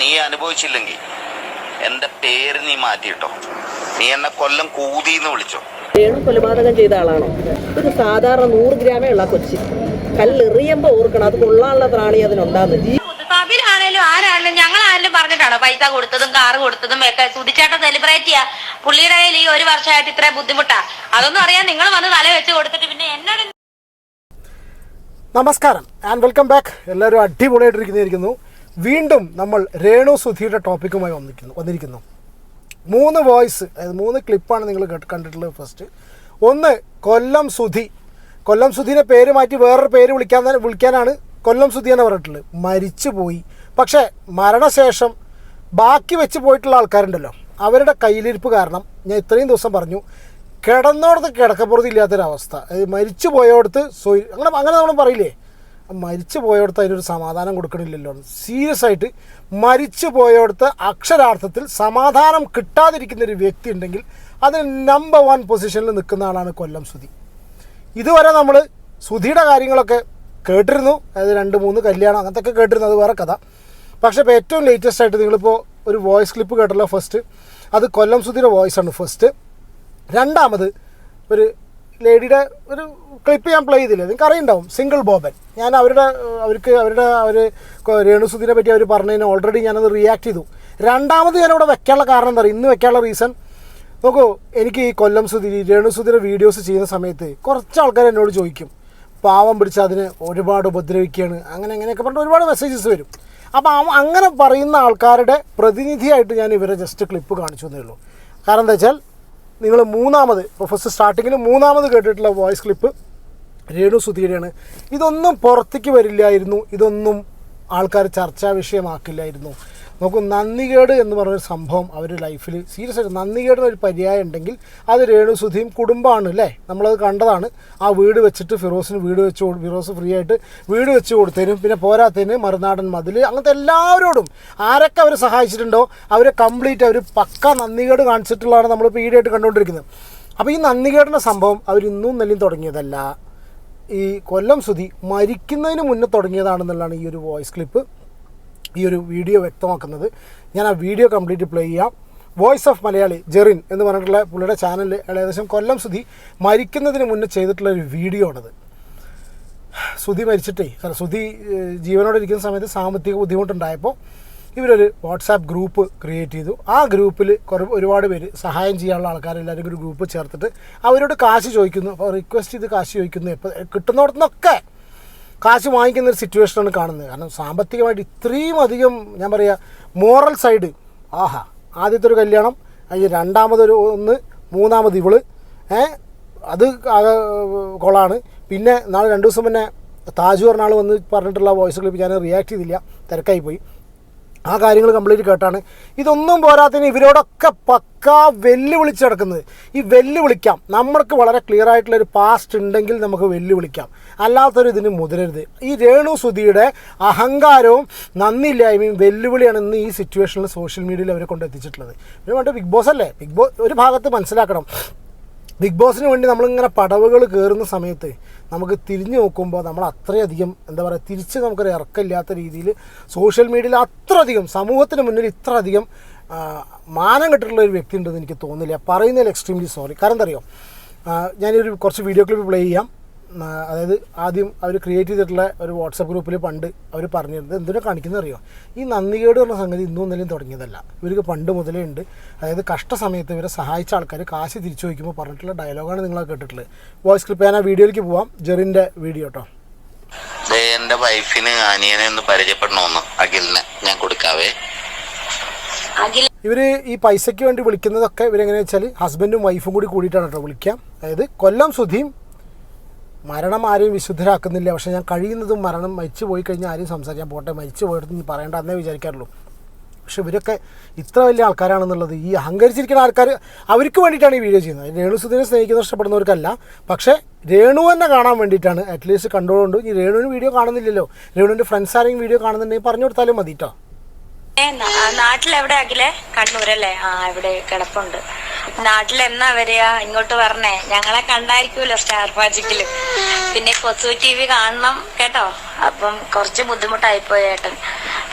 നീ അനുഭവിച്ചില്ലെങ്കിൽ എന്റെ പേര് നീ മാറ്റിയിട്ടോ. നീ എന്നെ കൊല്ലം കൂതിന്ന് വിളിച്ചോ. രേണു കൊലപാതകം ചെയ്ത ആളാണോ? ഒരു സാധാരണ നൂറ് ഗ്രാമേ ഉള്ള കൊച്ചി. കല്ലെറിയുമ്പോ ഓർക്കണം അത് കൊള്ളാനുള്ള ത്രാണി അതിനുണ്ടാകുന്നു ജീ സബിനാണേലും ഞങ്ങൾ ആരെങ്കിലും പറഞ്ഞിട്ടാണോ പൈസ കൊടുത്തതും കാറ് കൊടുത്തതും ഒക്കെ സുധിച്ചേട്ടൻ സെലിബ്രേറ്റ് ചെയ്യാ? പുള്ളിയുടെ കയ്യിൽ ഈ ഒരു വർഷമായിട്ട് ഇത്ര ബുദ്ധിമുട്ടാ? അതൊന്നും അറിയാൻ നിങ്ങൾ വന്ന് തല വെച്ച് കൊടുത്തിട്ട് പിന്നെ എന്നോട് നമസ്കാരം ആൻഡ് വെൽക്കം ബാക്ക് എല്ലാവരും അടിപൊളിയായിട്ടിരിക്കുന്നതായിരിക്കുന്നു. വീണ്ടും നമ്മൾ രേണു സുധിയുടെ ടോപ്പിക്കുമായി വന്നിരിക്കുന്നു വന്നിരിക്കുന്നു. മൂന്ന് വോയിസ് അതായത് മൂന്ന് ക്ലിപ്പാണ് നിങ്ങൾ കണ്ടിട്ടുള്ളത് ഫസ്റ്റ് ഒന്ന് കൊല്ലം സുധി. കൊല്ലം സുധീനെ പേര് മാറ്റി വേറൊരു പേര് വിളിക്കാൻ വിളിക്കാനാണ് കൊല്ലം സുധി എന്ന് പറഞ്ഞിട്ടുള്ളത്. മരിച്ചു പോയി പക്ഷേ മരണശേഷം ബാക്കി വെച്ച് പോയിട്ടുള്ള ആൾക്കാരുണ്ടല്ലോ. അവരുടെ കയ്യിലിരിപ്പ് കാരണം ഞാൻ ഇത്രയും ദിവസം പറഞ്ഞു. കിടന്നോടത്ത് കിടക്കപ്പുറത്ത് ഇല്ലാത്തൊരവസ്ഥ. അതായത് മരിച്ചു പോയോടത്ത് സോയി അങ്ങനെ അങ്ങനെ നമ്മൾ പറയില്ലേ? മരിച്ചു പോയോടത്ത് അതിനൊരു സമാധാനം കൊടുക്കണില്ലല്ലോ. സീരിയസ് ആയിട്ട് മരിച്ചു പോയോടത്ത് അക്ഷരാർത്ഥത്തിൽ സമാധാനം കിട്ടാതിരിക്കുന്ന ഒരു വ്യക്തി ഉണ്ടെങ്കിൽ അതിൽ നമ്പർ വൺ പൊസിഷനിൽ നിൽക്കുന്ന ആളാണ് കൊല്ലം സുധി. ഇതുവരെ നമ്മൾ സുധിയുടെ കാര്യങ്ങളൊക്കെ കേട്ടിരുന്നു. അതായത് രണ്ട് മൂന്ന് കല്യാണം അങ്ങനത്തെ ഒക്കെ കേട്ടിരുന്നു. അത് വേറെ കഥ. പക്ഷേ ഇപ്പോൾ ഏറ്റവും ലേറ്റസ്റ്റ് ആയിട്ട് നിങ്ങളിപ്പോൾ ഒരു വോയിസ് ക്ലിപ്പ് കേട്ടല്ലോ ഫസ്റ്റ് അത് കൊല്ലം സുധിയുടെ വോയിസ് ആണ് ഫസ്റ്റ് രണ്ടാമത് ഒരു ലേഡിയുടെ ഒരു ക്ലിപ്പ് ഞാൻ പ്ലേ ചെയ്തില്ല. നിങ്ങൾക്ക് അറിയുണ്ടാവും സിംഗിൾ ബോബൻ. ഞാൻ അവരുടെ അവർക്ക് അവരുടെ അവർ രേണുസുദിനെ പറ്റി അവർ പറഞ്ഞതിന് ഓൾറെഡി ഞാനത് റിയാക്ട് ചെയ്തു. രണ്ടാമത് ഞാനവിടെ വെക്കാനുള്ള കാരണം എന്താ പറയുക ഇന്ന് വെക്കാനുള്ള റീസൺ നോക്കൂ എനിക്ക് ഈ കൊല്ലം സുധി രേണുസുധിയുടെ വീഡിയോസ് ചെയ്യുന്ന സമയത്ത് കുറച്ച് ആൾക്കാർ എന്നോട് ചോദിക്കും. പാവം പിടിച്ച് അതിന് ഒരുപാട് ഉപദ്രവിക്കുകയാണ്. അങ്ങനെ അങ്ങനെയൊക്കെ പറഞ്ഞിട്ട് ഒരുപാട് മെസ്സേജസ് വരും. അപ്പോൾ അങ്ങനെ പറയുന്ന ആൾക്കാരുടെ പ്രതിനിധിയായിട്ട് ഞാൻ ഇവരെ ജസ്റ്റ് ക്ലിപ്പ് കാണിച്ചു എന്നേ ഉള്ളൂ. കാരണം എന്താ വെച്ചാൽ നിങ്ങൾ മൂന്നാമത് ഇപ്പോൾ ഫസ്റ്റ് സ്റ്റാർട്ടിങ്ങിൽ മൂന്നാമത് കേട്ടിട്ടുള്ള വോയിസ് ക്ലിപ്പ് രേണു സുധീരയാണ്. ഇതൊന്നും പുറത്തേക്ക് വരില്ലായിരുന്നു. ഇതൊന്നും ആൾക്കാർ ചർച്ചാ വിഷയമാക്കില്ലായിരുന്നു. നോക്കൂ നന്ദികേട് എന്ന് പറഞ്ഞൊരു സംഭവം അവർ ലൈഫിൽ സീരിയസ് ആയിട്ട് നന്ദികേടിന് ഒരു പര്യായം ഉണ്ടെങ്കിൽ അത് രേണുസുധിയും കുടുംബമാണ് അല്ലേ? നമ്മളത് കണ്ടതാണ്. ആ വീട് വെച്ചിട്ട് ഫിറോസിന് വീട് വെച്ച് ഫിറോസ് ഫ്രീ ആയിട്ട് വീട് വെച്ച് കൊടുത്തതിനും പിന്നെ പോരാത്തതിന് മറുനാടൻ മതിൽ അങ്ങനത്തെ എല്ലാവരോടും ആരൊക്കെ അവർ സഹായിച്ചിട്ടുണ്ടോ അവരെ കംപ്ലീറ്റ് അവർ പക്ക നന്ദികേട് കാണിച്ചിട്ടുള്ളതാണ് നമ്മൾ ഈടായിട്ട് കണ്ടുകൊണ്ടിരിക്കുന്നത്. അപ്പോൾ ഈ നന്ദികേടിന്റെ സംഭവം അവർ ഇന്നും നെല്ലും തുടങ്ങിയതല്ല. ഈ കൊല്ലം സുധി മരിക്കുന്നതിന് മുന്നേ തുടങ്ങിയതാണെന്നുള്ളതാണ് ഈ ഒരു വോയിസ് ക്ലിപ്പ് ഈ ഒരു വീഡിയോ വ്യക്തമാക്കുന്നത്. ഞാൻ ആ വീഡിയോ കംപ്ലീറ്റ് പ്ലേ ചെയ്യാം. വോയിസ് ഓഫ് മലയാളി ജെറിൻ എന്ന് പറഞ്ഞിട്ടുള്ള പുള്ളിയുടെ ചാനലിൽ ഏകദേശം കൊല്ലം സുധി മരിക്കുന്നതിന് മുന്നേ ചെയ്തിട്ടുള്ള ഒരു വീഡിയോ ആണത്. സുധി മരിച്ചിട്ടേ സാർ സുധി ജീവനോടെ ഇരിക്കുന്ന സമയത്ത് സാമ്പത്തിക ബുദ്ധിമുട്ടുണ്ടായപ്പോൾ ഇവരൊരു വാട്സാപ്പ് ഗ്രൂപ്പ് ക്രിയേറ്റ് ചെയ്തു. ആ ഗ്രൂപ്പിൽ കുറേ ഒരുപാട് പേര് സഹായം ചെയ്യാനുള്ള ആൾക്കാരെല്ലാവരും ഒരു ഗ്രൂപ്പ് ചേർത്തിട്ട് അവരോട് കാശ് ചോദിക്കുന്നു. അപ്പോൾ റിക്വസ്റ്റ് ചെയ്ത് കാശ് ചോദിക്കുന്നു. എപ്പോൾ കിട്ടുന്നിടത്തുനിന്നൊക്കെ കാശ് വാങ്ങിക്കുന്ന ഒരു സിറ്റുവേഷനാണ് കാണുന്നത്. കാരണം സാമ്പത്തികമായിട്ട് ഇത്രയും അധികം ഞാൻ പറയുക മോറൽ സൈഡ് ആഹാ ആദ്യത്തെ ഒരു കല്യാണം അതിന് രണ്ടാമതൊരു ഒന്ന് മൂന്നാമത് ഇവൾ. ഏഹ് അത് കൊളാണ്. പിന്നെ നാളെ രണ്ട് ദിവസം മുന്നേ താജ് പറഞ്ഞ ആൾ വന്ന് പറഞ്ഞിട്ടുള്ള വോയിസ് ക്ലിപ്പ് ഞാൻ റിയാക്ട് ചെയ്തില്ല തിരക്കായി പോയി. ആ കാര്യങ്ങൾ കംപ്ലീറ്റ് കേട്ടാണ്. ഇതൊന്നും പോരാത്തതിന് ഇവരോടൊക്കെ പക്കാ വെല്ലുവിളിച്ച് കിടക്കുന്നത് ഈ വെല്ലുവിളിക്കാം. നമ്മൾക്ക് വളരെ ക്ലിയർ ആയിട്ടുള്ള ഒരു പാസ്റ്റ് ഉണ്ടെങ്കിൽ നമുക്ക് വെല്ലുവിളിക്കാം. അല്ലാത്തൊരു ഇതിന് മുതിരരുത്. ഈ രേണു സുധിയുടെ അഹങ്കാരവും നന്ദിയില്ലായ്മയും വെല്ലുവിളിയാണ് ഇന്ന് ഈ സിറ്റുവേഷനിൽ സോഷ്യൽ മീഡിയയിൽ അവരെ കൊണ്ട് എത്തിച്ചിട്ടുള്ളത്. പിന്നെ വേണ്ട ബിഗ് ബോസ് അല്ലേ? ബിഗ് ബോസ് ഒരു ഭാഗത്ത് മനസ്സിലാക്കണം. ബിഗ് ബോസിന് വേണ്ടി നമ്മളിങ്ങനെ പടവുകൾ കയറുന്ന സമയത്ത് നമുക്ക് തിരിഞ്ഞു നോക്കുമ്പോൾ നമ്മൾ അത്രയധികം എന്താ പറയുക തിരിച്ച് നമുക്കൊരു ഇറക്കമില്ലാത്ത രീതിയിൽ സോഷ്യൽ മീഡിയയിൽ അത്രയധികം സമൂഹത്തിന് മുന്നിൽ ഇത്ര അധികം മാനം കെട്ടിട്ടുള്ള ഒരു വ്യക്തി ഉണ്ടെന്ന് എനിക്ക് തോന്നില്ല പറയുന്നതിൽ എക്സ്ട്രീംലി സോറി കാരണം എന്താ അറിയോ? ആ, ഞാനൊരു കുറച്ച് വീഡിയോ ക്ലിപ്പ് പ്ലേ ചെയ്യാം. അതായത് ആദ്യം അവർ ക്രിയേറ്റ് ചെയ്തിട്ടുള്ള ഒരു വാട്സപ്പ് ഗ്രൂപ്പിൽ പണ്ട് അവർ പറഞ്ഞിരുന്നത് എന്തിനാ കാണിക്കുന്നത് അറിയോ ഈ നന്ദികേട് പറഞ്ഞ സംഗതി ഇന്നും ഇന്നലെയും തുടങ്ങിയതല്ല. ഇവർക്ക് പണ്ട് മുതലേ ഉണ്ട്. അതായത് കഷ്ട സമയത്ത് ഇവരെ സഹായിച്ച ആൾക്കാർ കാശ് തിരിച്ചു വയ്ക്കുമ്പോൾ പറഞ്ഞിട്ടുള്ള ഡയലോഗാണ് നിങ്ങൾ കേട്ടിട്ടുള്ളത്. വോയിസ് ക്ലിപ്പ് ഞാൻ ആ വീഡിയോയിലേക്ക് പോവാം. ജെറിന്റെ വീഡിയോ കേട്ടോ. ദേ എന്റെ വൈഫിന് അനിയനെ ഒന്ന് പരിചയപ്പെടണമെന്ന് അഖിലിനെ ഞാൻ കൊടുക്കാവേ. ഇവർ ഈ പൈസയ്ക്ക് വേണ്ടി വിളിക്കുന്നതൊക്കെ ഇവരെങ്ങനെയാ വെച്ചാൽ ഹസ്ബൻഡും വൈഫും കൂടി കൂടിയിട്ടാണ് കേട്ടോ വിളിക്കുക. അതായത് കൊല്ലം സുധിയും മരണം ആരെയും വിശുദ്ധരാക്കുന്നില്ല. പക്ഷേ ഞാൻ കഴിയുന്നതും മരണം മരിച്ചു പോയി കഴിഞ്ഞാൽ ആരെയും സംസാരിക്കാൻ പോട്ടെ മരിച്ചു പോയിട്ട് നീ പറയേണ്ട എന്നേ വിചാരിക്കാറുള്ളൂ. പക്ഷെ ഇവരൊക്കെ ഇത്ര വലിയ ആൾക്കാരാണെന്നുള്ളത് ഈ അഹങ്കരിച്ചിരിക്കുന്ന ആൾക്കാർ അവർക്ക് വേണ്ടിയിട്ടാണ് ഈ വീഡിയോ ചെയ്യുന്നത്. രേണു സുധിനെ സ്നേഹിക്കുന്ന ഇഷ്ടപ്പെടുന്നവർക്കല്ല. പക്ഷേ രേണു തന്നെ കാണാൻ വേണ്ടിയിട്ടാണ്. അറ്റ്ലീസ്റ്റ് കണ്ടുകൊണ്ട് ഈ രേണുവിന് വീഡിയോ കാണുന്നില്ലല്ലോ. രേണുവിന്റെ ഫ്രണ്ട്സ് ആരെങ്കിലും വീഡിയോ കാണുന്നുണ്ടെങ്കിൽ പറഞ്ഞു കൊടുത്താലും മതി കേട്ടോ നാട്ടിലെവിടെ അഖിലെ? കണ്ണൂരല്ലേ? ആ ഇവിടെ കിടപ്പുണ്ട്. നാട്ടിൽ എന്നാ വരിക ഇങ്ങോട്ട് വരണേ. ഞങ്ങളെ കണ്ടായിരിക്കുമല്ലോ സ്റ്റാർ മാജിക്കിൽ പിന്നെ കൊച്ചു ടി വി കാണണം കേട്ടോ? അപ്പം കുറച്ച് ബുദ്ധിമുട്ടായി പോയി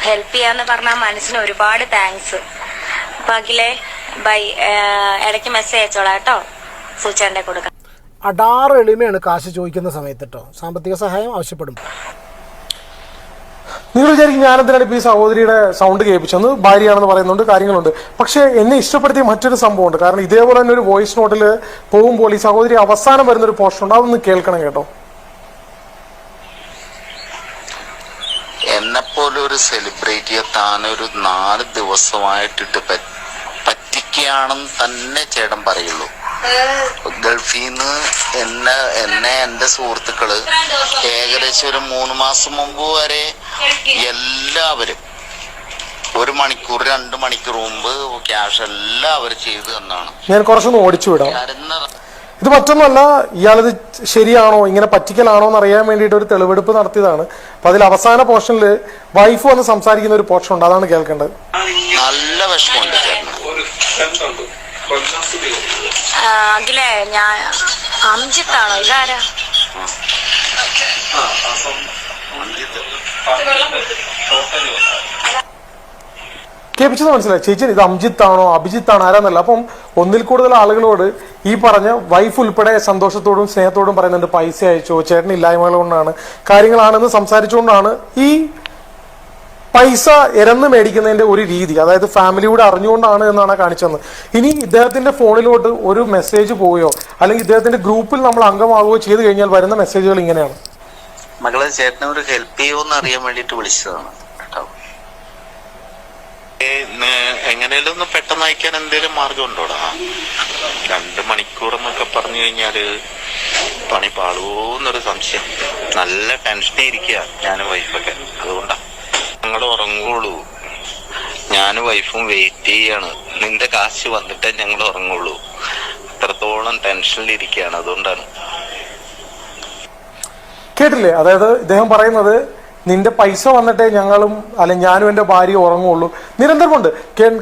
ഹെൽപ്പ് ചെയ്യാന്ന് പറഞ്ഞ മനസ്സിന് ഒരുപാട് താങ്ക്സ് അഖിലെ ബൈ ഇടയ്ക്ക് മെസ്സേജ് അയച്ചോളാം കേട്ടോ. സൂചന്റെ കൊടുക്കാം അടാറ് എളിമയാണ് കാശ് ചോദിക്കുന്ന സമയത്ത് കേട്ടോ സാമ്പത്തിക സഹായം ആവശ്യപ്പെടും. നിങ്ങൾ വിചാരിക്കും ഞാനെന്തിനാണ് ഇപ്പോൾ ഈ സഹോദരിയുടെ സൗണ്ട് കേൾപ്പിച്ചെന്ന് ഭാര്യയാണെന്ന് പറയുന്നുണ്ട് കാര്യങ്ങളുണ്ട്. പക്ഷേ എന്നെ ഇഷ്ടപ്പെടുത്തിയ മറ്റൊരു സംഭവമുണ്ട്. കാരണം ഇതേപോലെ തന്നെ ഒരു വോയിസ് നോട്ടിൽ പോകുമ്പോൾ ഈ സഹോദരി അവസാനം വരുന്ന ഒരു പോർഷൻ ഉണ്ട്. അതൊന്ന് കേൾക്കണം കേട്ടോ. എന്നെപ്പോലെ ഒരു സെലിബ്രിറ്റിയെ താനൊരു നാല് ദിവസമായിട്ടിട്ട് പറ്റിക്കുകയാണെന്ന് തന്നെ ചേട്ടൻ പറയുള്ളൂ. ഗൾഫിൽ നിന്ന് എന്നെ എന്നെ എന്റെ സുഹൃത്തുക്കൾ ഏകദേശം ഒരു മൂന്ന് മാസം മുമ്പ് വരെ എല്ലാവരും. ഒരു മണിക്കൂർ രണ്ട് മണിക്കൂർ മുമ്പ് ക്യാഷ് എല്ലാവരും ചെയ്തു എന്നാണ് ഞാൻ കുറച്ചൊന്ന് ഓടിച്ചു വിടാം. ഇത് മറ്റൊന്നുമല്ല ഇയാളിത് ശരിയാണോ ഇങ്ങനെ പറ്റിക്കലാണോ എന്ന് അറിയാൻ വേണ്ടിയിട്ട് ഒരു തെളിവെടുപ്പ് നടത്തിയതാണ്. അപ്പൊ അതിൽ അവസാന പോർഷനിൽ വൈഫ് വന്ന് സംസാരിക്കുന്ന ഒരു പോർഷൻ ഉണ്ട് അതാണ് കേൾക്കേണ്ടത്. നല്ല വിഷമമുണ്ട് അഖിലേ ഞാൻ അംജിത്താണോ? ഇതാരാ? കേൾപ്പിച്ചത് മനസ്സിലായി. ചേച്ചി ഇത് അംജിത്താണോ അഭിജിത്താണോ ആരാന്നല്ല. അപ്പം ഒന്നിൽ കൂടുതൽ ആളുകളോട് ഈ പറഞ്ഞ വൈഫ് ഉൾപ്പെടെ സന്തോഷത്തോടും സ്നേഹത്തോടും പറയുന്നുണ്ട് പൈസ അയച്ചോ ചേട്ടൻ ഇല്ലായ്മകൾ കൊണ്ടാണ് കാര്യങ്ങളാണെന്ന് സംസാരിച്ചുകൊണ്ടാണ് ഈ പൈസ ഇരന്ന് മേടിക്കുന്നതിന്റെ ഒരു രീതി. അതായത് ഫാമിലിയോട് അറിഞ്ഞുകൊണ്ടാണ് എന്നാണ് കാണിച്ചത് ഇനി ഇദ്ദേഹത്തിന്റെ ഫോണിലോട്ട് ഒരു മെസ്സേജ് പോവുകയോ അല്ലെങ്കിൽ ഇദ്ദേഹത്തിന്റെ ഗ്രൂപ്പിൽ നമ്മൾ അംഗമാവുകയോ ചെയ്തു കഴിഞ്ഞാൽ വരുന്ന മെസ്സേജുകൾ ഇങ്ങനെയാണ്. മകളെ ചേട്ടനെ ഹെൽപ്പ് ചെയ്യുമോന്ന് അറിയാൻ വേണ്ടിട്ട് വിളിച്ചതാണ് കേട്ടോ. എങ്ങനെയാലും ഒന്ന് പെട്ടെന്ന് അയക്കാൻ എന്തെങ്കിലും മാർഗം ഉണ്ടോടാ രണ്ട് മണിക്കൂർ എന്നൊക്കെ പറഞ്ഞു കഴിഞ്ഞാൽ പണി പാടുവോന്നൊരു സംശയം. നല്ല ടെൻഷനേ ഇരിക്കുക ഞാനും വൈഫൊക്കെ അതുകൊണ്ടാ. ഞങ്ങൾ ഉറങ്ങുള്ളൂ. ഞാനും വൈഫും വെയിറ്റ് ചെയ്യാണ്. നിന്റെ കാശ് വന്നിട്ടേ ഞങ്ങൾ ഉറങ്ങുള്ളൂ. അത്രത്തോളം ടെൻഷനിലിരിക്കുകയാണ് അതുകൊണ്ടാണ്. കേട്ടില്ലേ? അതായത് ഇദ്ദേഹം പറയുന്നത് നിന്റെ പൈസ വന്നിട്ടേ ഞങ്ങളും അല്ലെ ഞാനും എന്റെ ഭാര്യ ഉറങ്ങുള്ളൂ. നിരന്തരമുണ്ട്.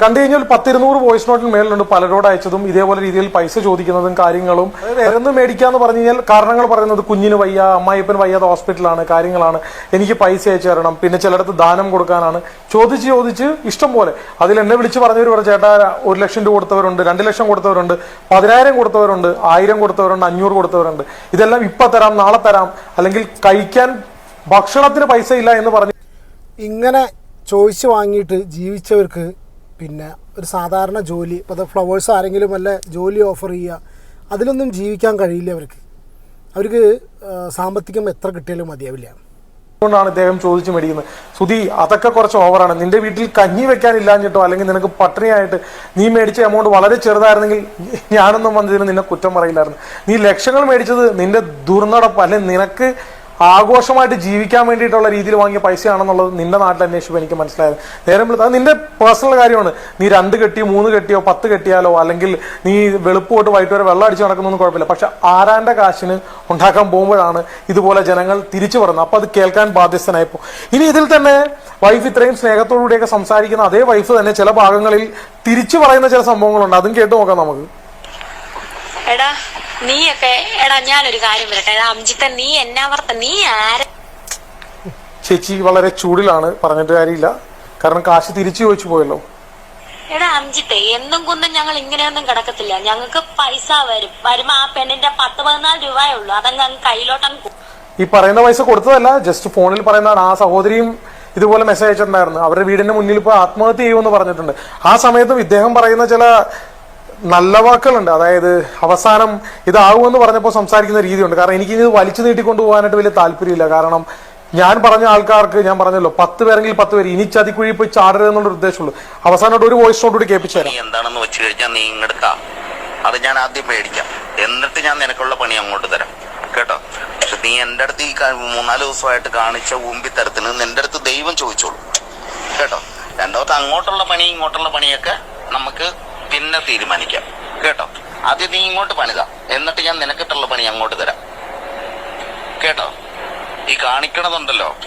കണ്ടു കഴിഞ്ഞാൽ പത്തിരുന്നൂറ് വോയിസ് നോട്ടിന് മേളിലുണ്ട്. പലരോട് അയച്ചതും ഇതേപോലെ രീതിയിൽ പൈസ ചോദിക്കുന്നതും കാര്യങ്ങളും. ഇറന്ന് മേടിക്കാന്ന് പറഞ്ഞു കഴിഞ്ഞാൽ കാരണങ്ങൾ പറയുന്നത് കുഞ്ഞിന് വയ്യ അമ്മായിപ്പൻ വയ്യാതെ ഹോസ്പിറ്റലാണ് കാര്യങ്ങളാണ്. എനിക്ക് പൈസ അയച്ചു തരണം. പിന്നെ ചിലടത്ത് ദാനം കൊടുക്കാനാണ്. ചോദിച്ച് ചോദിച്ച് ഇഷ്ടം പോലെ. അതിൽ എന്നെ വിളിച്ച് പറഞ്ഞവർ പറഞ്ഞു ചേട്ടാ ഒരു ലക്ഷം രൂപ കൊടുത്തവരുണ്ട് രണ്ട് ലക്ഷം കൊടുത്തവരുണ്ട് പതിനായിരം കൊടുത്തവരുണ്ട് ആയിരം കൊടുത്തവരുണ്ട് അഞ്ഞൂറ് കൊടുത്തവരുണ്ട്. ഇതെല്ലാം ഇപ്പൊ തരാം നാളെ തരാം. അല്ലെങ്കിൽ കഴിക്കാൻ ഭക്ഷണത്തിന് പൈസ ഇല്ല എന്ന് പറഞ്ഞു ഇങ്ങനെ ചോദിച്ച് വാങ്ങിയിട്ട് ജീവിച്ചവർക്ക് പിന്നെ ഒരു സാധാരണ ജോലി ഇപ്പോൾ ഫ്ലവേഴ്സ് ആരെങ്കിലും വല്ല ജോലി ഓഫർ ചെയ്യുക അതിലൊന്നും ജീവിക്കാൻ കഴിയില്ല അവർക്ക്. അവർക്ക് സാമ്പത്തികം എത്ര കിട്ടിയാലും മതിയാവില്ല. അതുകൊണ്ടാണ് ഇദ്ദേഹം ചോദിച്ചു മേടിക്കുന്നത്. സുധി അതൊക്കെ കുറച്ച് ഓവറാണ് നിന്റെ വീട്ടിൽ കഞ്ഞി വെക്കാനില്ലാഞ്ഞിട്ടോ അല്ലെങ്കിൽ നിനക്ക് പട്ടിണിയായിട്ട് നീ മേടിച്ച എമൗണ്ട് വളരെ ചെറുതായിരുന്നെങ്കിൽ ഞാനൊന്നും വന്നതിന് നിന്നെ കുറ്റം പറയില്ലായിരുന്നു. നീ ലക്ഷങ്ങൾ മേടിച്ചത് നിന്റെ ദുർനടപ്പ് അല്ലെങ്കിൽ നിനക്ക് ആഘോഷമായിട്ട് ജീവിക്കാൻ വേണ്ടിയിട്ടുള്ള രീതിയിൽ വാങ്ങിയ പൈസയാണെന്നുള്ളത് നിന്റെ നാട്ടിൽ അന്വേഷിച്ചപ്പോൾ എനിക്ക് മനസ്സിലായത്. നേരം അത് നിന്റെ പേഴ്സണൽ കാര്യമാണ്. നീ രണ്ട് കെട്ടിയോ മൂന്ന് കെട്ടിയോ പത്ത് കെട്ടിയാലോ അല്ലെങ്കിൽ നീ വെളുപ്പ് തൊട്ട് വൈകിട്ട് വരെ വെള്ളം അടിച്ച് നടക്കുന്നൊന്നും കുഴപ്പമില്ല. പക്ഷെ ആരാന്റെ കാശിന് ഉണ്ടാക്കാൻ പോകുമ്പോഴാണ് ഇതുപോലെ ജനങ്ങൾ തിരിച്ചു പറയുന്നത്. അപ്പൊ അത് കേൾക്കാൻ ബാധ്യസ്ഥനായപ്പോ ഇനി ഇതിൽ തന്നെ വൈഫ് ഇത്രയും സ്നേഹത്തോടുകൂടിയൊക്കെ സംസാരിക്കുന്ന അതേ വൈഫ് തന്നെ ചില ഭാഗങ്ങളിൽ തിരിച്ചു പറയുന്ന ചില സംഭവങ്ങളുണ്ട്. അതും കേട്ടു നോക്കാം നമുക്ക്. എടാ നീയൊക്കെ എടാ ഞാനൊരു കാര്യം വരട്ടെ അംജിത്ത നീ എന്നാവർത്ത നീ ആര? ചേച്ചി വളരെ ചൂടിലാണ് പറഞ്ഞിട്ട് കാര്യമില്ല. കാരണം കാശ് തിരിച്ചു ചോദിച്ചു പോയല്ലോ. എടാ അംജിത്തെ എന്നും കുന്നും ഞങ്ങൾ ഇങ്ങനെയൊന്നും കിടക്കത്തില്ല. ഞങ്ങൾക്ക് പൈസ വരും. വരുമ്പോ ആ പെണ്ണിന്റെ പത്ത് പതിനാല് രൂപയേ ഉള്ളൂ. അതങ്ങ് അങ്ങ് കയ്യിലോട്ടങ്ങ് ഈ പറയുന്ന പൈസ കൊടുത്തതല്ല ജസ്റ്റ് ഫോണിൽ പറയുന്നതാണ്. ആ സഹോദരിയും ഇതുപോലെ മെസ്സേജ് അയച്ചിട്ടുണ്ടായിരുന്നു. അവരുടെ വീടിന്റെ മുന്നിൽ ഇപ്പോൾ ആത്മഹത്യ ചെയ്യുമെന്ന് പറഞ്ഞിട്ടുണ്ട്. ആ സമയത്തും ഇദ്ദേഹം പറയുന്ന ചില നല്ല വാക്കുകളുണ്ട്. അതായത് അവസാനം ഇതാവുമെന്ന് പറഞ്ഞപ്പോൾ സംസാരിക്കുന്ന രീതിയുണ്ട്. കാരണം എനിക്ക് ഇത് വലിച്ചു നീട്ടിക്കൊണ്ട് പോകാനായിട്ട് വലിയ താല്പര്യമില്ല. കാരണം ഞാൻ പറഞ്ഞ ആൾക്കാർക്ക് ഞാൻ പറഞ്ഞല്ലോ പത്ത് പേരെങ്കിൽ പത്ത് പേര്. ഇനി ചതിക്കുഴി പോയി ചാടരുത് എന്നുള്ള ഉദ്ദേശമുള്ളൂ. അവസാനമായിട്ട് ഒരു വോയിസ് നോട്ട് കൂടി കേൾപ്പിച്ചു തരാം. എന്താണെന്ന് വെച്ച് കഴിഞ്ഞാൽ നീ ഇങ്ങെടുക്കാം അത് ഞാൻ ആദ്യം മേടിക്കാം. എന്നിട്ട് ഞാൻ നിനക്കുള്ള പണി അങ്ങോട്ട് തരാം. കേട്ടോ? പക്ഷെ നീ എന്റെ അടുത്ത് ഈ മൂന്നാൽ ദിവസമായിട്ട് കാണിച്ച ഊമ്പിത്തരത്തിന് നിന്റെ അടുത്ത് ദൈവം ചോദിച്ചോളൂ. കേട്ടോ? രണ്ടാമത്തെ അങ്ങോട്ടുള്ള പണി ഇങ്ങോട്ടുള്ള പണിയൊക്കെ നമുക്ക് പിന്നെ തീരുമാനിക്കാം. കേട്ടോ? ആദ്യം നീ ഇങ്ങോട്ട് പണിത. എന്നിട്ട് ഞാൻ നിനക്കിട്ടുള്ള പണി അങ്ങോട്ട് തരാം. കേട്ടോ? ഈ കാണിക്കണതുണ്ടല്ലോ.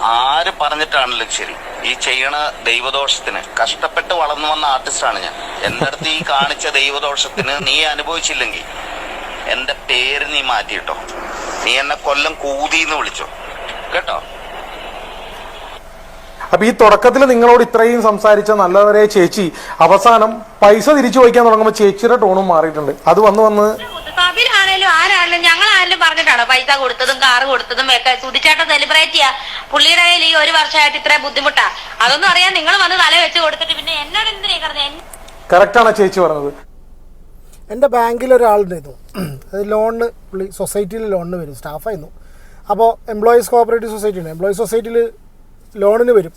ആര് പറഞ്ഞിട്ടാണെങ്കിലും ശരി. ഈ ചെയ്യണ ദൈവദോഷത്തിന് കഷ്ടപ്പെട്ട് വളർന്നു വന്ന ആർട്ടിസ്റ്റാണ് ഞാൻ. എന്റെ അടുത്ത് ഈ കാണിച്ച ദൈവദോഷത്തിന് നീ അനുഭവിച്ചില്ലെങ്കിൽ എന്റെ പേര് നീ മാറ്റിയിട്ടോ. നീ എന്നെ കൊല്ലം കൂതിന്ന് വിളിച്ചോ. കേട്ടോ? അപ്പൊ ഈ തുടക്കത്തിൽ നിങ്ങളോട് ഇത്രയും സംസാരിച്ച നല്ലവരെ ചേച്ചി അവസാനം പൈസ തിരിച്ചു വയ്ക്കാൻ തുടങ്ങുമ്പോൾ ചേച്ചിയുടെ ടോണും മാറിയിട്ടുണ്ട്. അത് വന്ന് വന്ന് സബിലാണേലും ആരാണേലും ഞങ്ങളാണെങ്കിലും പറഞ്ഞിട്ടാണോ പൈസ കൊടുത്തതും കാറ് കൊടുത്തതും ഒക്കെ സുധിച്ചേട്ടൻ സെലിബ്രേറ്റ് ചെയ്യാ? പുള്ളിയുടെ കയ്യിൽ ഈ ഒരു വർഷമായിട്ട് ഇത്ര ബുദ്ധിമുട്ടാ? അതൊന്നും അറിയാൻ നിങ്ങൾ വന്ന് തല വെച്ച് കൊടുത്തിട്ട് പിന്നെ എന്നോട് എന്തിനാ പറഞ്ഞ കറക്റ്റാണ് ചേച്ചി പറഞ്ഞത്. എന്റെ ബാങ്കിൽ ഒരാളുണ്ടായിരുന്നു. അത് ലോണിന് പുള്ളി സൊസൈറ്റിയിൽ ലോണിന് വരും. സ്റ്റാഫായിരുന്നു. അപ്പോൾ എംപ്ലോയീസ് കോഓപ്പറേറ്റീവ് സൊസൈറ്റി ഉണ്ട് എംപ്ലോയീസ് സൊസൈറ്റിയിൽ ലോണിന് വരും.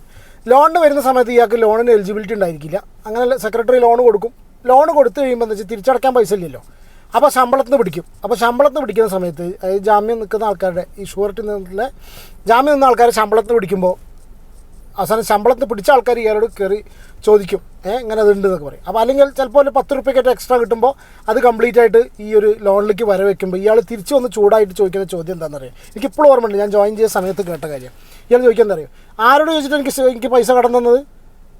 ലോണിന് വരുന്ന സമയത്ത് ഇയാൾക്ക് ലോണിന് എലിജിബിലിറ്റി ഉണ്ടായിരിക്കില്ല. അങ്ങനെ സെക്രട്ടറി ലോൺ കൊടുക്കും. ലോൺ കൊടുത്തു കഴിയുമ്പോൾ എന്താ വെച്ചാൽ തിരിച്ചടയ്ക്കാൻ പൈസ ഇല്ലല്ലോ. അപ്പോൾ ശമ്പളത്തിന് പിടിക്കും. അപ്പോൾ ശമ്പളത്തിന് പിടിക്കുന്ന സമയത്ത് ജാമ്യം നിൽക്കുന്ന ആൾക്കാരുടെ ഈ ഷുവർട്ടി നിന്നുള്ള ജാമ്യം നിന്ന ആൾക്കാരെ ശമ്പളത്തിന് പിടിക്കുമ്പോൾ അവസാനം ശമ്പളത്തിന് പിടിച്ച ആൾക്കാർ ഇയാളോട് കയറി ചോദിക്കും ഏഹ് ഇങ്ങനെ അതുണ്ട് എന്നൊക്കെ പറയും. അപ്പോൾ അല്ലെങ്കിൽ ചിലപ്പോൾ ഒരു പത്ത് റുപ്യക്കായിട്ട് എക്സ്ട്രാ കിട്ടുമ്പോൾ അത് കംപ്ലീറ്റ് ആയിട്ട് ഈ ഒരു ലോണിലേക്ക് വരവെക്കുമ്പോൾ ഇയാൾ തിരിച്ചു വന്ന് ചൂടായിട്ട് ചോദിക്കുന്ന ചോദ്യം എന്താണെന്ന് അറിയാം എനിക്ക് ഇപ്പോഴും ഓർമ്മയുണ്ട് ഞാൻ ജോയിൻ ചെയ്ത സമയത്ത് കേട്ട കാര്യം. ഇയാൾ ചോദിക്കാൻ അറിയാം ആരോട് ചോദിച്ചിട്ട് എനിക്ക് എനിക്ക് പൈസ കടം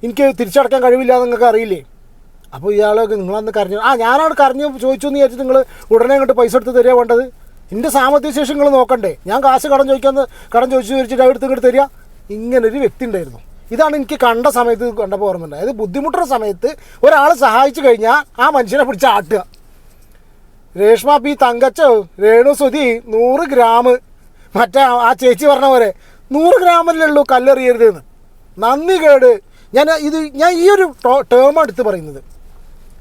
എനിക്ക് തിരിച്ചടക്കാൻ കഴിവില്ല നിങ്ങൾക്ക് അറിയില്ലേ? അപ്പോൾ ഇയാളൊക്കെ നിങ്ങളന്ന് കരഞ്ഞു ആ ഞാനാണ് കരഞ്ഞു ചോദിച്ചു എന്ന് വിചാരിച്ചിട്ട് നിങ്ങൾ ഉടനെ അങ്ങോട്ട് പൈസ എടുത്ത് തരിക വേണ്ടത്? എന്റെ സാമ്പത്തിക ശേഷി നിങ്ങൾ നോക്കണ്ടേ? ഞാൻ കാശ് കടം ചോദിക്കാൻ കടം ചോദിച്ചു ചോദിച്ചിട്ട് എടുത്ത് ഇങ്ങോട്ട് തരിക. ഇങ്ങനൊരു വ്യക്തി ഉണ്ടായിരുന്നു. ഇതാണ് എനിക്ക് കണ്ട സമയത്ത് കണ്ടപ്പോൾ ഓർമ്മയുണ്ട് അതായത് ബുദ്ധിമുട്ടുള്ള സമയത്ത് ഒരാൾ സഹായിച്ചു കഴിഞ്ഞാൽ ആ മനുഷ്യനെ പിടിച്ച് ആട്ടുക. രേഷ്മ പി തങ്കച്ചോ രേണു സുധി നൂറ് ഗ്രാം. മറ്റേ ആ- ചേച്ചി പറഞ്ഞ പോലെ നൂറ് ഗ്രാമല്ലേ ഉള്ളൂ കല്ലെറിയരുത് എന്ന് നന്ദി കേട്. ഞാൻ ഇത് ഞാൻ ഈ ഒരു ടേം എടുത്ത് പറയുന്നത്.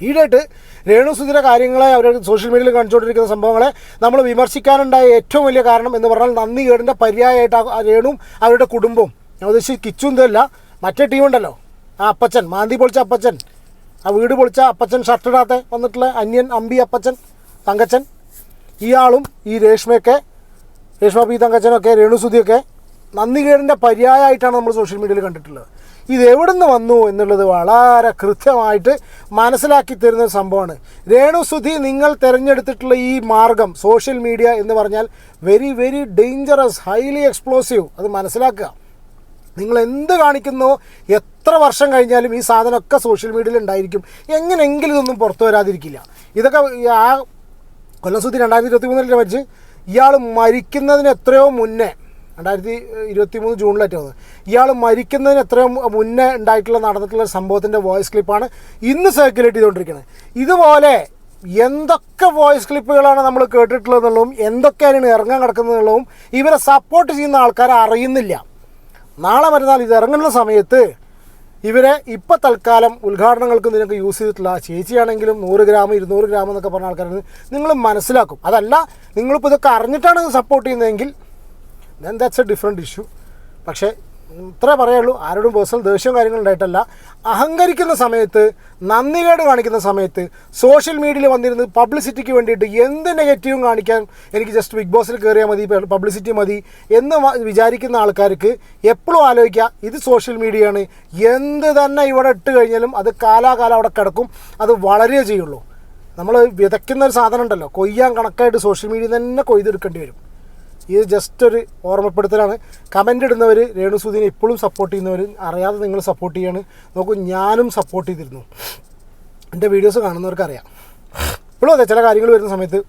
ഈടായിട്ട് രേണു സുധിയുടെ കാര്യങ്ങളെ അവർ സോഷ്യൽ മീഡിയയിൽ കാണിച്ചുകൊണ്ടിരിക്കുന്ന സംഭവങ്ങളെ നമ്മൾ വിമർശിക്കാനുണ്ടായ ഏറ്റവും വലിയ കാരണം എന്ന് പറഞ്ഞാൽ നന്ദി കേടിന്റെ പര്യായമായിട്ട് രേണുവും അവരുടെ കുടുംബവും. ഞാൻ ഉദ്ദേശിച്ച് കിച്ചുന്തല്ല മറ്റേ ടീമുണ്ടല്ലോ ആ അപ്പച്ചൻ മാന്തി പൊളിച്ച അപ്പച്ചൻ. ആ വീട് പൊളിച്ച അപ്പച്ചൻ ഷർട്ടിടാത്ത വന്നിട്ടുള്ള അന്യൻ അമ്പി അപ്പച്ചൻ തങ്കച്ചൻ. ഇയാളും ഈ രേഷ്മയൊക്കെ രേഷ്മ പി തങ്കച്ചനൊക്കെ രേണുസുതിയൊക്കെ നന്ദികേടിന്റെ പര്യായമായിട്ടാണ് നമ്മൾ സോഷ്യൽ മീഡിയയിൽ കണ്ടിട്ടുള്ളത്. ഇത് എവിടെ നിന്ന് വന്നു എന്നുള്ളത് വളരെ കൃത്യമായിട്ട് മനസ്സിലാക്കി തരുന്ന ഒരു സംഭവമാണ്. രേണുസുധി നിങ്ങൾ തിരഞ്ഞെടുത്തിട്ടുള്ള ഈ മാർഗം സോഷ്യൽ മീഡിയ എന്ന് പറഞ്ഞാൽ very very dangerous highly explosive അത് മനസ്സിലാക്കുക. നിങ്ങൾ എന്ത് കാണിക്കുന്നു എത്ര വർഷം കഴിഞ്ഞാലും ഈ സാധനമൊക്കെ സോഷ്യൽ മീഡിയയിൽ ഉണ്ടായിരിക്കും. എങ്ങനെയെങ്കിലും ഇതൊന്നും പുറത്തു വരാതിരിക്കില്ല. ഇതൊക്കെ ആ ആ കൊല്ലസുദ്ധി രണ്ടായിരത്തി ഇരുപത്തി മൂന്നിൽ മരിച്ച് ഇയാൾ മരിക്കുന്നതിന് എത്രയോ മുന്നേ രണ്ടായിരത്തി ഇരുപത്തി മൂന്ന് വന്നത്. ഇയാൾ മരിക്കുന്നതിന് എത്രയോ മുന്നേ ഉണ്ടായിട്ടുള്ള നടന്നിട്ടുള്ള സംഭവത്തിന്റെ വോയിസ് ക്ലിപ്പാണ് ഇന്ന് സർക്കുലേറ്റ് ചെയ്തുകൊണ്ടിരിക്കുന്നത് ഇതുപോലെ എന്തൊക്കെ വോയിസ് ക്ലിപ്പുകളാണ് നമ്മൾ കേട്ടിട്ടുള്ളതെന്നുള്ളതും എന്തൊക്കെയാണ് ഇറങ്ങാൻ കിടക്കുന്നതെന്നുള്ളതും ഇവരെ സപ്പോർട്ട് ചെയ്യുന്ന ആൾക്കാരെ അറിയുന്നില്ല. നാളെ മറ്റന്നാൾ ഇത് ഇറങ്ങുന്ന സമയത്ത് ഇവരെ ഇപ്പം തൽക്കാലം ഉദ്ഘാടനങ്ങൾക്ക് നിനക്ക് യൂസ് ചെയ്തിട്ടില്ല ചേച്ചിയാണെങ്കിലും നൂറ് ഗ്രാം ഇരുന്നൂറ് ഗ്രാം എന്നൊക്കെ പറഞ്ഞ ആൾക്കാരാണ്. നിങ്ങൾ മനസ്സിലാക്കും. അതല്ല നിങ്ങളിപ്പോൾ ഇതൊക്കെ അറിഞ്ഞിട്ടാണ് സപ്പോർട്ട് ചെയ്യുന്നതെങ്കിൽ then that's a different issue പക്ഷേ ഇത്രേ പറയുള്ളൂ. ആരോടും പേഴ്സണൽ ദേഷ്യവും കാര്യങ്ങളും ഉണ്ടായിട്ടല്ല. അഹങ്കരിക്കുന്ന സമയത്ത് നന്ദികേട് കാണിക്കുന്ന സമയത്ത് സോഷ്യൽ മീഡിയയിൽ വന്നിരുന്ന് പബ്ലിസിറ്റിക്ക് വേണ്ടിയിട്ട് എന്ത് നെഗറ്റീവും കാണിക്കാൻ എനിക്ക് ജസ്റ്റ് ബിഗ് ബോസിൽ കയറിയാൽ മതി പബ്ലിസിറ്റി മതി എന്ന് വിചാരിക്കുന്ന ആൾക്കാർക്ക് എപ്പോഴും ആലോചിക്കുക ഇത് സോഷ്യൽ മീഡിയയാണ് എന്ത് തന്നെ ഇവിടെ ഇട്ട് കഴിഞ്ഞാലും അത് കാലാകാലം അവിടെ കിടക്കും. അത് വളരെ ചെയ്യുള്ളൂ. നമ്മൾ വിതയ്ക്കുന്ന ഒരു സാധനം ഉണ്ടല്ലോ. കൊയ്യാൻ കണക്കായിട്ട് സോഷ്യൽ മീഡിയ തന്നെ കൊയ്തെടുക്കേണ്ടി വരും. ഇത് ജസ്റ്റ് ഒരു ഓർമ്മപ്പെടുത്തലാണ്. കമന്റ് ഇടുന്നവർ രേണുസുദീനെ ഇപ്പോഴും സപ്പോർട്ട് ചെയ്യുന്നവർ അറിയാതെ നിങ്ങൾ സപ്പോർട്ട് ചെയ്യാണ്. നോക്കൂ ഞാനും സപ്പോർട്ട് ചെയ്തിരുന്നു. എന്റെ വീഡിയോസ് കാണുന്നവർക്ക് അറിയാം. ഇപ്പോഴും അതെ ചില കാര്യങ്ങൾ വരുന്ന സമയത്ത്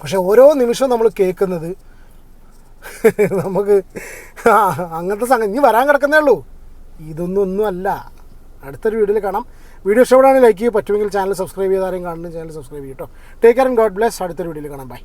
പക്ഷേ ഓരോ നിമിഷവും നമ്മൾ കേൾക്കുന്നത് നമുക്ക് അങ്ങനത്തെ സംഗതി. ഇനി വരാൻ കിടക്കുന്നേ ഉള്ളൂ. ഇതൊന്നും ഒന്നും അല്ല. അടുത്തൊരു വീഡിയോയിൽ കാണാം. വീഡിയോ ഇഷ്ടപ്പെടാണെങ്കിൽ ലൈക്ക് ചെയ്യുക. പറ്റുമെങ്കിൽ ചാനൽ സബ്സ്ക്രൈബ് ചെയ്താലും കാണുന്ന ചാനൽ സബ്സ്ക്രൈബ് ചെയ്യും കേട്ടോ take care and God bless അടുത്തൊരു വീഡിയോയിൽ കാണാം. ബൈ